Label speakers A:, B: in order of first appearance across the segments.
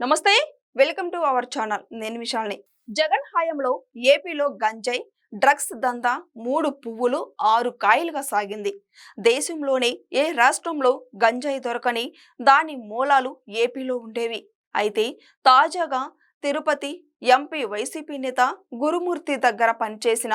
A: నమస్తే welcome to our channel. నేను విశాల్ని. జగన్ హయాంలో ఏపీలో గంజాయి డ్రగ్స్ దందా మూడు పువ్వులు ఆరు కాయలుగా సాగింది. దేశంలోనే ఏ రాష్ట్రంలో గంజాయి దొరకని దాని మూలాలు ఏపీలో ఉండేవి. అయితే తాజాగా తిరుపతి ఎంపీ వైసీపీ నేత గురుమూర్తి దగ్గర పనిచేసిన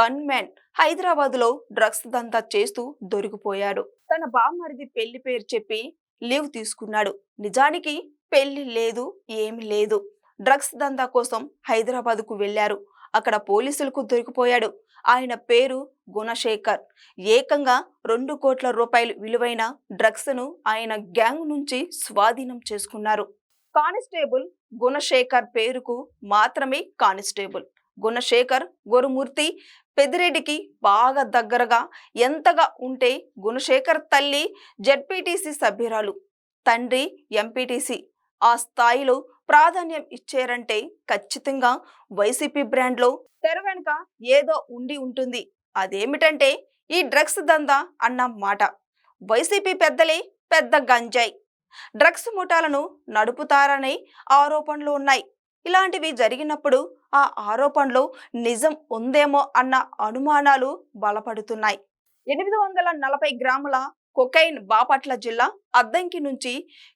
A: గన్ మ్యాన్ హైదరాబాద్లో డ్రగ్స్ దందా చేస్తూ దొరికిపోయాడు. తన బామ్మరిది పెళ్ళి పేరు చెప్పి లీవ్ తీసుకున్నాడు. నిజానికి పెళ్ళి లేదు ఏమి లేదు. డ్రగ్స్ దందా కోసం హైదరాబాద్కు వెళ్ళారు అక్కడ పోలీసులకు దొరికిపోయాడు. ఆయన పేరు గుణశేఖర్. ఏకంగా రెండు కోట్ల రూపాయలు విలువైన డ్రగ్స్ను ఆయన గ్యాంగ్ నుంచి స్వాధీనం చేసుకున్నారు. కానిస్టేబుల్ గుణశేఖర్ పేరుకు మాత్రమే కానిస్టేబుల్. గుణశేఖర్ గురుమూర్తి పెదిరెడ్డికి బాగా దగ్గరగా ఎంతగా ఉంటే గుణశేఖర్ తల్లి జెడ్పీటీసీ సభ్యురాలు తండ్రి ఎంపీటీసీ ఆ స్థాయిలో ప్రాధాన్యం ఇచ్చారంటే ఖచ్చితంగా వైసీపీ బ్రాండ్లో తెర వెనుక ఏదో ఉండి ఉంటుంది. అదేమిటంటే ఈ డ్రగ్స్ దందా అన్న మాట. వైసీపీ పెద్దలే పెద్ద గంజాయి. డ్రగ్స్ ముఠాలను నడుపుతారనే ఆరోపణలు ఉన్నాయి. ఇలాంటివి జరిగినప్పుడు ఆ ఆరోపణలో నిజం ఉందేమో అన్న అనుమానాలు బలపడుతున్నాయి. ఎనిమిది వందల నలభై గ్రాముల కొకైన్ బాపట్ల జిల్లా అద్దంకి నుంచి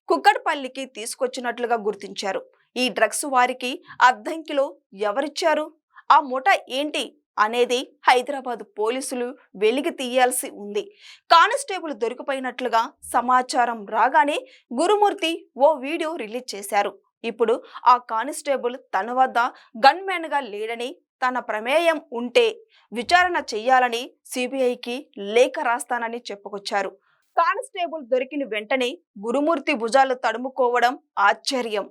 A: కుక్కడపల్లికి తీసుకొచ్చినట్లుగా గుర్తించారు. ఈ డ్రగ్స్ వారికి అద్దంకిలో ఎవరిచ్చారు? ఆ ముఠ ఏంటి అనేది హైదరాబాద్ పోలీసులు వెలికి తీయాల్సి ఉంది. కానిస్టేబుల్ దొరికిపోయినట్లుగా సమాచారం రాగానే గురుమూర్తి ఓ వీడియో రిలీజ్ చేశారు. ఇప్పుడు ఆ కానిస్టేబుల్ తన వద్ద గన్మ్యాన్గా లేడని తన ప్రమేయం ఉంటే విచారణ చెయ్యాలని సిబిఐకి లేఖ రాస్తానని చెప్పుకొచ్చారు. కానిస్టేబుల్ దొరికిన వెంటనే గురుమూర్తి భుజాలు తడుముకోవడం ఆశ్చర్యం.